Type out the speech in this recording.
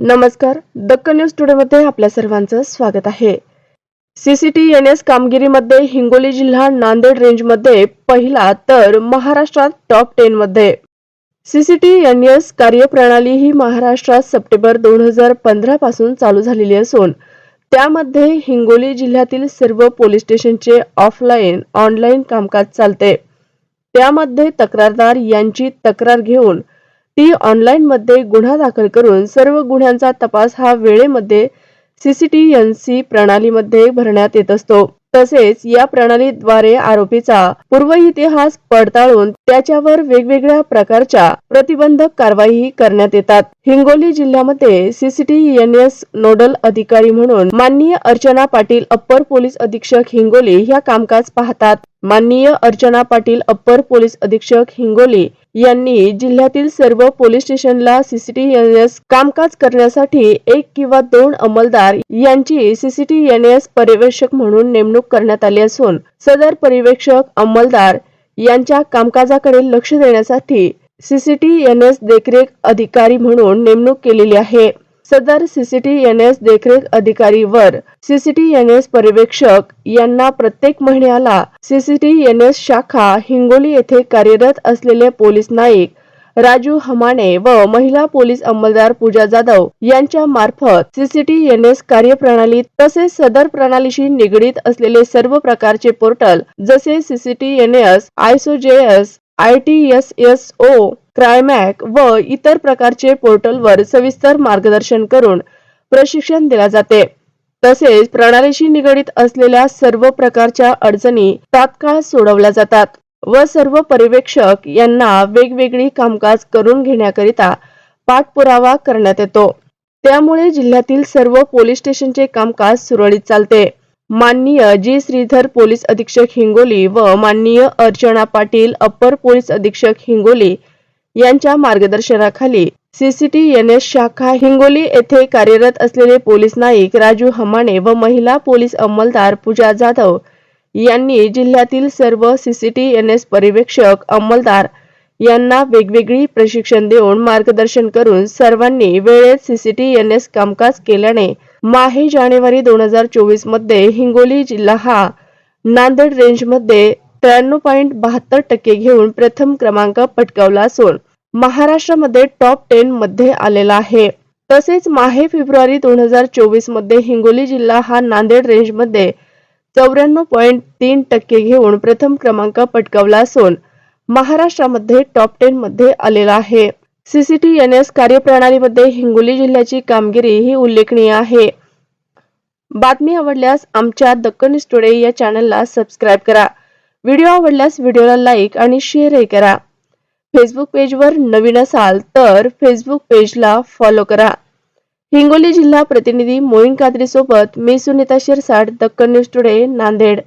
नमस्कार दक्कन न्यूज टुडेमध्ये आपल्या सर्वांचं स्वागत आहे. सीसीटी यनएस कामगिरीमध्ये हिंगोली जिल्हा नांदेड रेंजमध्ये पहिला तर महाराष्ट्रात टॉप टेन मध्ये. एस कार्यप्रणाली ही महाराष्ट्रात सप्टेंबर दोन हजार पंधरा पासून चालू झालेली असून त्यामध्ये हिंगोली जिल्ह्यातील सर्व पोलीस स्टेशनचे ऑफलाईन ऑनलाईन कामकाज चालते. त्यामध्ये तक्रारदार यांची तक्रार घेऊन ती ऑनलाईनमध्ये गुन्हा दाखल करून सर्व गुन्ह्यांचा तपास हा वेळेमध्ये सीसीटीएनसी प्रणालीमध्ये भरण्यात येत असतो. तसेच या प्रणालीद्वारे आरोपीचा पूर्व इतिहास पडताळून त्याच्यावर वेगवेगळ्या प्रकारच्या प्रतिबंधक कारवाई करण्यात येतात. हिंगोली जिल्ह्यामध्ये सीसीटीएनएस नोडल अधिकारी म्हणून माननीय अर्चना पाटील अप्पर पोलीस अधीक्षक हिंगोली ह्या कामकाज पाहतात. माननीय अर्चना पाटील अप्पर पोलीस अधीक्षक हिंगोली यांनी जिल्ह्यातील सर्व पोलीस स्टेशनला सीसीटीएनएस कामकाज करण्यासाठी एक किंवा दोन अंमलदार यांची सीसीटीएनएस पर्यवेक्षक म्हणून नेमणूक करण्यात आली असून सदर पर्यवेक्षक अंमलदार यांच्या कामकाजाकडे लक्ष देण्यासाठी सीसीटीएनएस देखरेख अधिकारी म्हणून नेमणूक केलेली आहे. सदर सीसीटीएनएस देखरेख अधिकारी वर सीसीटीएनएस पर्यवेक्षक यांना प्रत्येक महिन्याला सीसीटीएनएस शाखा हिंगोली येथे कार्यरत असलेले पोलीस नाईक राजू हमाने व महिला पोलीस अंमलदार पूजा जाधव यांच्या मार्फत सीसीटीएनएस कार्यप्रणाली तसेच सदर प्रणालीशी निगडीत असलेले सर्व प्रकारचे पोर्टल जसे CCTNS ICJS I T S S O Crimac व इतर प्रकारचे पोर्टलवर सविस्तर मार्गदर्शन करून प्रशिक्षण दिले जाते. तसेच प्रणालीशी निगडीत असलेल्या सर्व प्रकारच्या अडचणी तात्काळ सोडवल्या जातात व सर्व पर्यवेक्षक यांना वेगवेगळी कामकाज करून घेण्याकरिता पाठपुरावा करण्यात येतो. त्यामुळे जिल्ह्यातील सर्व पोलीस स्टेशनचे कामकाज सुरळीत चालते. माननीय जी श्रीधर पोलीस अधीक्षक हिंगोली व माननीय अर्चना पाटील अप्पर पोलीस अधीक्षक हिंगोली यांच्या मार्गदर्शनाखाली सीसीटीएनएस शाखा हिंगोली येथे कार्यरत असलेले पोलीस नाईक राजू हमाणे व महिला पोलीस अंमलदार पूजा जाधव यांनी जिल्ह्यातील सर्व सीसीटीएनएस पर्यवेक्षक अंमलदार यांना वेगवेगळी प्रशिक्षण देऊन मार्गदर्शन करून सर्वांनी वेळेत सीसीटीएनएस कामकाज केल्याने माहे जानेवारी दोन हजार चोवीसमध्ये हिंगोली जिल्हा हा नांदेड रेंजमध्ये त्र्याण्णव पॉईंट बहात्तर टक्के घेऊन प्रथम क्रमांक पटकावला असून महाराष्ट्रामध्ये टॉप टेन मध्ये आलेला आहे. तसेच माहे फेब्रुवारी दोन हजार चोवीसमध्ये हिंगोली जिल्हा हा नांदेड रेंजमध्ये चौऱ्याण्णव पॉईंट तीन टक्के घेऊन प्रथम क्रमांक पटकावला असून महाराष्ट्रामध्ये टॉप टेन मध्ये आलेला आहे. सीसीटीएनएस कार्यप्रणालीमध्ये हिंगोली जिल्ह्याची कामगिरी ही उल्लेखनीय आहे. बातमी आवडल्यास आमच्या दक्कन स्टुडे या चॅनलला सबस्क्राईब करा. व्हिडिओ आवडल्यास व्हिडिओला लाईक आणि शेअरही करा. फेसबुक पेजवर नवीन असाल तर फेसबुक पेजला फॉलो करा. हिंगोली जिल्हा प्रतिनिधी मोईन कादरी मी सुनीता शिरसाट दक्कन न्यूज टुडे नांदेड.